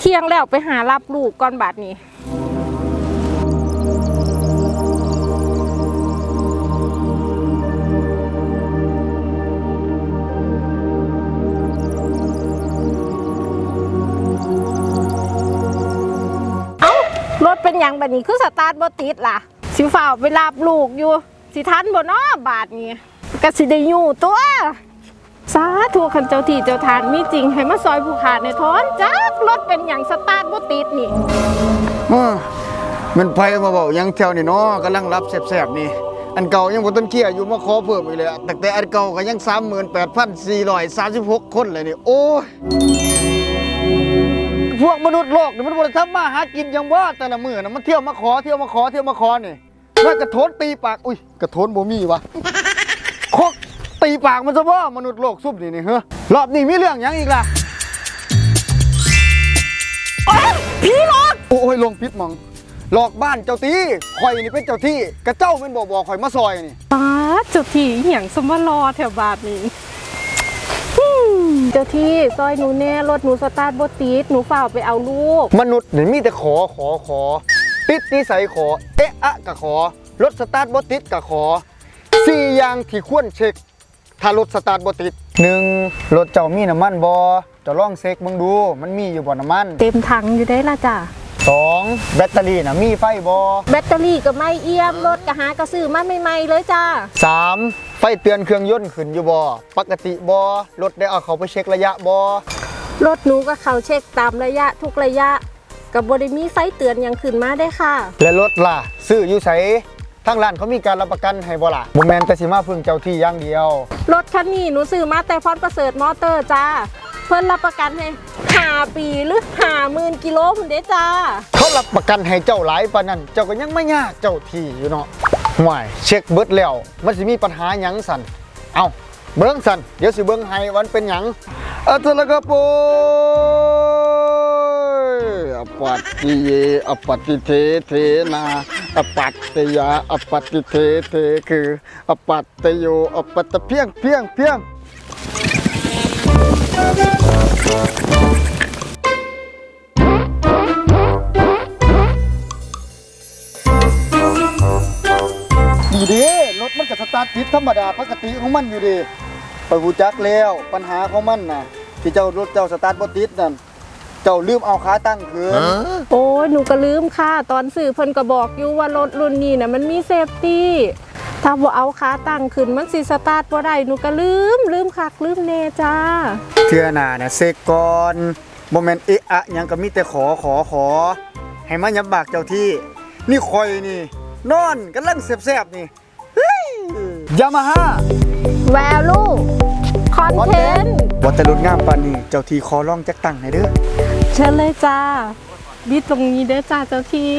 เที่ยงแล้วไปหารับลูกก่อนบาดนี้เอ้ารถเป็นหยังแบบนี้คือสตาร์ทบ่ติดล่ะ สิฝ่าวไปรับลูกอยู่ สิทันบ่เนาะบาทนี้กสิได้อยู่ตัว สาธุคันเจ้าที่เจ้าทานมีจริง ให้มาซอยผู้ขาดในท้อนจักรถเป็นอย่างสตาร์ทบ่ติดนี่อ้อมันไผมาบอกยังแถวนี่เนาะกำลังรับแสบๆนี่ อันเก่ายังบ่ต้นเกี้ยอยู่มาขอเพิ่มอีกเลยอะแต่แต่อันเก่าก็ยัง 38,436 คนเลยนี่ โอ้ยพวกมนุษย์โลกนี่มันบ่ได้ทำมาหากินหยังว่าแต่ละมื้อน่ะมันเที่ยวมาขอเที่ยวมาขอเที่ยวมาขอนี่ว่ากระโถนตีปาก อุ้ยกระโถนบ่มีวะ ตีปากมันซะบ่มนุษย์โลกซุบนี่นี่เฮ้อรอบนี้มีเรื่องหยังอีกล่ะพี่รถโอ้ยลงพิษหมองหลอกบ้านเจ้าตีข่อยนี่เป็นเจ้าที่กระเจ้าเป็นบ่บอกข่อยมาซอยนี่ป้าดเจ้าที่อหย่างสมารอแถวบาทนี้ฮึ่มเจ้าที่ซอยหนูแน่รถหนูสตาร์ทบ่ติดหนูฝ่าวไปเอาลูก มนุษย์นี่มีแต่ขอขอขอติดนิสัยขอ เอะอะกะขอรถสตาร์ทบ่ติดกะขอสี่อย่างที่ควรเช็ค ถ้ารถสตาร์ทบ่ติดหนึ่งรถเจ้ามีน้ำมันบ่เจะลองเช็คเบิ่งดู มันมีอยู่บ่น้ำมันเต็มถังอยู่ได้ละจ้ะสองแบตเตอรี่น่ะมีไฟบ่แบตเตอรี่ก็ไม่เอี่ยมรถก็หากระซื้อมาใหม่ๆเลยจ้าสามไฟเตือนเครื่องยนต์ขึ้นอยู่บ่ปกติบ่รถได้เอาเขาไปเช็คระยะบ่รถหนูก็เขาเช็คตามระยะทุกระยะกับบริมีไฟเตือนหยังขึ้นมาได้ค่ะ และรถล่ะ ซื้ออยู่ไส ทางร้านเขามีการรับประกันให้บ่ล่ะบ่แม่นแต่สิมาพึ่งเจ้าที่อย่างเดียว รถคันนี้หนูซื้อมาแต่พรประเสริฐมอเตอร์จ้า เพิ่นรับประกันให้หาปีหรือหาหมื่นกิโลพุ่นเด้จ้า เขารับประกันให้เจ้าหลายปานนั้น เจ้าก็ยังไม่ยากเจ้าที่อยู่เนาะห่วยเช็คเบิดแล้วมันสิมีปัญหาหยังสั่นเอาเบิ่งสั่นเดี๋ยวสิเบิ่งให้วามันเป็นหยังอัตละกะโปยอ ปัตติเยอปัตติเทเทนาอปัตติยาอปัตติเทเทคืออปัตติโยอปัตตเพียงเพียงเพียงดีเด้รถมันก็สตาร์ทติดธรรมดาปกติของมันอยู่ดีไปหูจักแล้วปัญหาของมันนะที่เจ้ารถเจ้าสตาร์ทบ่ติดนั่น เจ้าลืมเอาขาตั้งคืนโอ้ยหนูก็ลืมค่ะ ตอนซื้อเพิ่นก็บอกอยู่ว่ารถรุ่นนี้น่ะมันมีเซฟตี้ ถ้าบ่เอาขาตั้งขึ้นมันสิสตาร์ทบ่ได้หนูก็ลืม ลืมคักลืมแน่จ้า เทื่อหน้าน่ะเซกก่อนบ่แม่นเอะอะหยังก็มีแต่ขอขอขอ ให้มายับบากเจ้าที่ นี่คอยนี่ นอนกำลังแซ่บๆนี่ยามาฮ่า value content ว่าแต่รถงามปานนี้เจ้าที่ขอร้องจักตั้งให้เด้อ เชิญเลยจ้าบิดตรงนี้เด้อจ้าเจ้าที่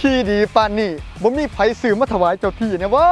ที่ดีปานนี้บ่มีไผซื้อมาถวายเจ้าที่เนี่ยว่า